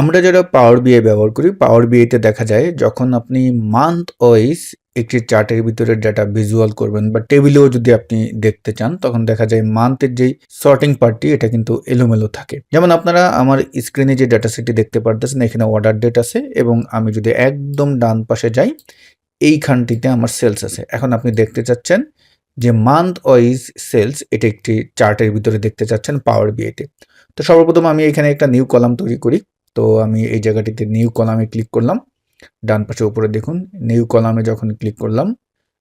আমরা যারা পাওয়ার বিআই ব্যবহার করি পাওয়ার বিআইতে দেখা যায় যখন আপনি মান্থ ওয়াইজ একটি চার্টের ভিতরে ডাটা ভিজুয়াল করবেন বা টেবিলেও যদি আপনি দেখতে চান, তখন দেখা যায় মান্থের যেই সর্টিং পার্টটি এটা কিন্তু এলোমেলো থাকে। যেমন আপনারা আমার স্ক্রিনে যে ডাটা সেটটি দেখতে পারতেছেন, এখানে অর্ডার ডেট আছে এবং আমি যদি একদম ডান পাশে যাই, এইখানটিতে আমার সেলস আছে। এখন আপনি দেখতে চাচ্ছেন যে মান্থ ওয়াইজ সেলস এটা একটি চার্টের ভিতরে দেখতে চাচ্ছেন পাওয়ার বিআইতে তো। সর্বপ্রথম আমি এখানে একটা নিউ কলাম তৈরি করি। তো আমি এই জায়গাটিতে নিউ কলামে ক্লিক করলাম। ডান পাশে উপরে দেখুন নিউ কলামে যখন ক্লিক করলাম,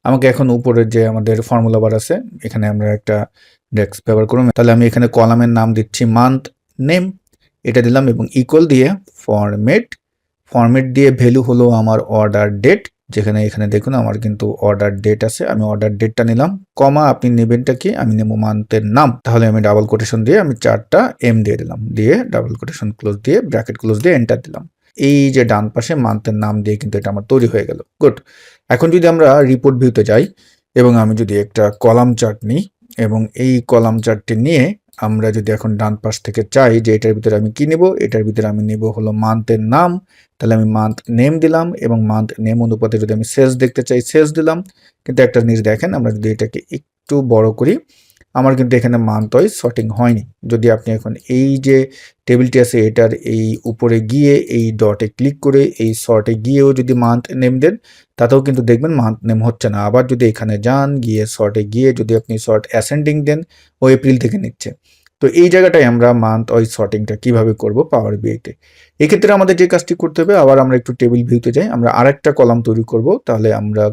আমাকে এখন উপরের যে আমাদের ফর্মুলা বার আছে, এখানে আমরা একটা ডেস্ক ব্যবহার করলাম। তাহলে আমি এখানে কলামের নাম দিচ্ছি মান্থ নেম এটা দিলাম এবং ইকুয়াল দিয়ে ফরমেট ফরমেট দিয়ে ভ্যালু হলো আমার অর্ডার ডেট যেখানে এখানে দেখুন আমার কিন্তু অর্ডার ডেট আছে, আমি অর্ডার ডেটটা নিলাম। কমা, আপনি নেবেনটা কি? আমি নেব মান্থের নাম। তাহলে আমি ডাবল কোটেশন দিয়ে আমি চারটা এম দিয়ে দিলাম। দিয়ে ডাবল কোটেশন ক্লোজ দিয়ে ব্র্যাকেট ক্লোজ দিয়ে এন্টার দিলাম। এই যে ডান পাশে মান্থের নাম দিয়ে কিন্তু এটা আমার তৈরি হয়ে গেল। গুড এখন যদি আমরা রিপোর্ট ভিউতে যাই, এবং আমি যদি একটা কলাম চার্ট নিই, এবং এই কলাম চার্টটি নিয়ে আমরা যদি এখন ডান পাশ থেকে চাই যে এটার ভিতরে আমি কি নেব? এটার ভিতরে আমি নেব হলো মান্থের নাম। তাহলে আমি মান্থ নেম দিলাম এবং মান্থ নেম অনুপাতে যদি আমি সেলস দেখতে চাই সেলস দিলাম। কিন্তু একটা জিনিস দেখেন, আমরা যদি এটাকে একটু বড় করি আমার কিন্তু এখানে মান্থ ওয়াইজ শর্টিং হয়নি। যদি আপনি এখন এই যে টেবিলটি আছে, এটার এই উপরে গিয়ে এই ডটে ক্লিক করে এই শর্টে গিয়েও যদি মান্থ নেম দেন, তাতেও কিন্তু দেখবেন মান্থ নেম হচ্ছে না। আবার যদি এখানে যান, গিয়ে শর্টে গিয়ে যদি আপনি শর্ট অ্যাসেন্ডিং দেন, ও এপ্রিল থেকে নিচ্ছে। তো এই জায়গাটায় আমরা মান্থ ওয়াইজ শর্টিংটা কীভাবে করব পাওয়ার বিআইতে এক্ষেত্রে আমাদের যে কাজটি করতে হবে, আবার আমরা একটু টেবিল ভিউতে যাই, আমরা আরেকটা কলাম তৈরি করব, তাহলে আমরা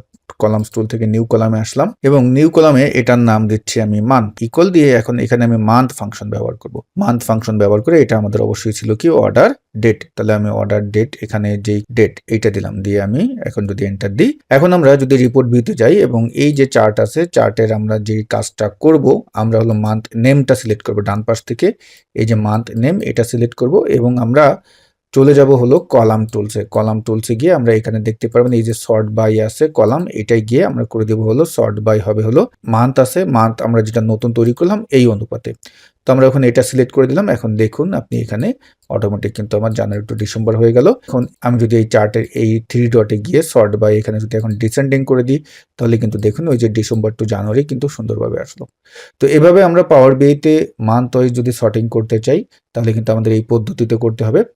কলাম টুল থেকে নিউ কলামে আসলাম এবং নিউ কলামে এটার নাম দিচ্ছি আমি মান্থ ইকুয়াল দিয়ে এখন এখানে আমি মান্থ ফাংশন ব্যবহার করব। মান্থ ফাংশন ব্যবহার করে এটা আমাদের অবশ্যই ছিল কি অর্ডার ডেট তাহলে আমি অর্ডার ডেট এখানে যেই ডেট এইটা দিলাম। দিয়ে আমি এখন যদি এন্টার দিই, এখন আমরা যদি রিপোর্ট ভিউতে যাই এবং এই যে চার্ট আছে চার্টের আমরা যে কাজটা করব, আমরা হলো মান্থ নেমটা সিলেক্ট করব ডান পাশ থেকে। এই যে মান্থ নেম এটা সিলেক্ট করব এবং আমরা চলে যাব হলো কলাম টুলসে কলাম টুলসে গিয়ে আমরা এখানে দেখতে পারবেন এই যে শর্ট বাই আছে কলাম, এটাই গিয়ে আমরা করে দেবো হলো শর্ট বাই হবে হলো মান্থ আছে। মান্থ আমরা যেটা নতুন তৈরি করলাম এই অনুপাতে। তো আমরা এখন এটা সিলেক্ট করে দিলাম। এখন দেখুন আপনি এখানে অটোমেটিক কিন্তু আমার জানুয়ারি টু ডিসেম্বর হয়ে গেল। এখন আমি যদি এই চার্টের এই থ্রি ডটে গিয়ে শর্ট বাই এখানে যদি এখন ডিসেন্ডিং করে দিই, তাহলে কিন্তু দেখুন ওই যে ডিসেম্বর টু জানুয়ারি কিন্তু সুন্দরভাবে আসলো। তো এভাবে আমরা পাওয়ার বিতে মান্থ ওয়াইজ যদি শর্টিং করতে চাই, তাহলে কিন্তু আমাদের এই পদ্ধতিতে করতে হবে।